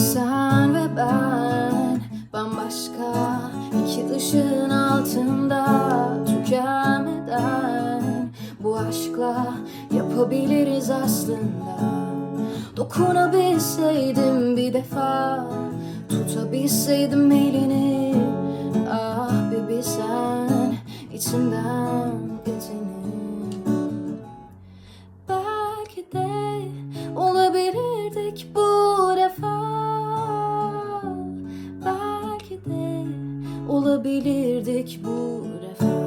Sen ve ben bambaşka iki ışığın altında tükenmeden bu aşkla yapabiliriz aslında. Dokunabilseydim bir defa tutabilseydim elini ah bir bilsen içimden. olabilirdik bu refah.